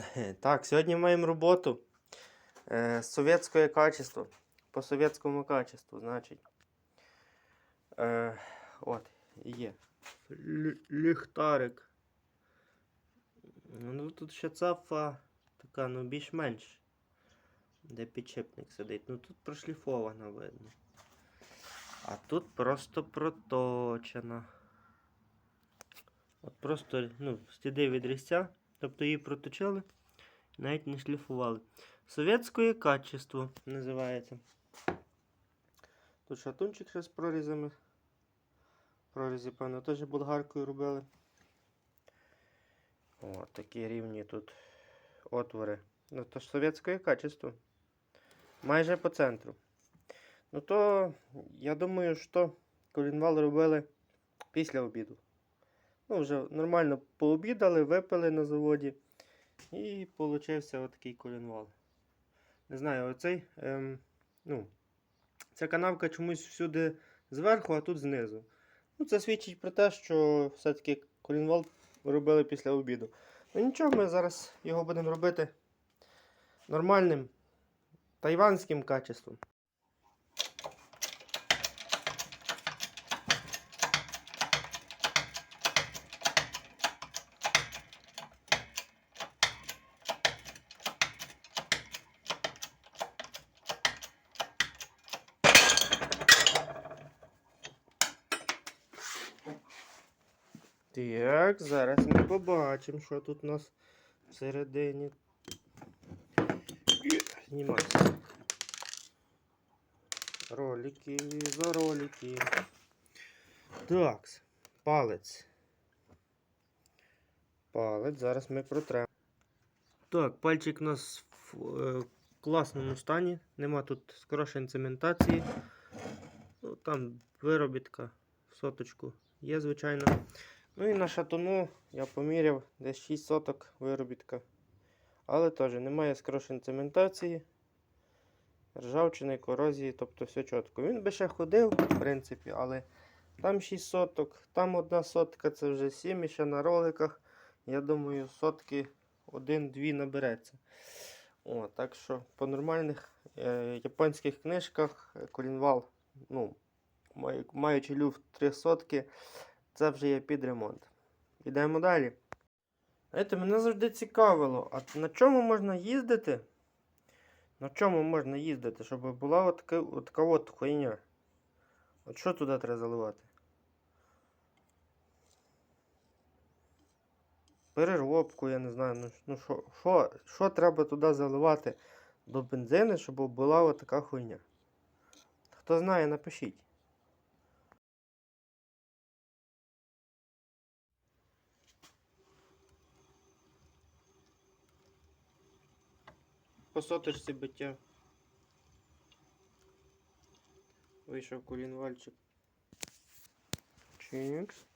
Так, сьогодні маємо роботу е, совєтське качество. По совєтському качеству, значить. Е, от, є. Лі- Ліхтарик. Ну, тут ще цафа така, ну, більш-менш. Де підчепник сидить. Ну тут прошліфована видно. А тут просто проточена. От просто ну, сліди від тобто її проточили, навіть не шліфували. Совєтське качество називається. Тут шатунчик ще з прорізами. Прорізі, певно, теж болгаркою робили. О, такі рівні тут отвори. Ну, то ж совєтське качество. Майже по центру. Ну то, я думаю, що колінвал робили після обіду. Ну, вже нормально пообідали, випили на заводі. І получився отакий колінвал. Не знаю, оцей. Ем, ну, ця канавка чомусь всюди зверху, а тут знизу. Ну, це свідчить про те, що все-таки колінвал робили після обіду. Ну нічого, ми зараз його будемо робити нормальним тайванським качеством. Так, зараз ми побачимо, що тут у нас всередині. Знімайся. Ролики, за ролики. Так, палець. Палець, зараз ми протремо. Так, пальчик у нас в е, класному стані. Нема тут скорошень цементації. Ну, там виробітка в соточку є, звичайно. Ну і на шатуну я поміряв десь 6 соток виробітка. Але теж немає скрошень цементації, ржавчини, корозії, тобто все чітко. Він би ще ходив, в принципі, але там 6 соток, там одна сотка, це вже 7 і ще на роликах. Я думаю, сотки 1-2 набереться. О, так що по нормальних е, японських книжках е, колінвал, ну, маючи люфт 3 сотки, це вже є під ремонт. Йдемо далі. Знаєте, мене завжди цікавило, а на чому можна їздити? На чому можна їздити, щоб була от така от, хуйня? От що туди треба заливати? Переробку, я не знаю. Ну, ну що, що, що треба туди заливати до бензину, щоб була от така хуйня? Хто знає, напишіть. По соточці биття. Вийшов кулінвальчик. Чикс.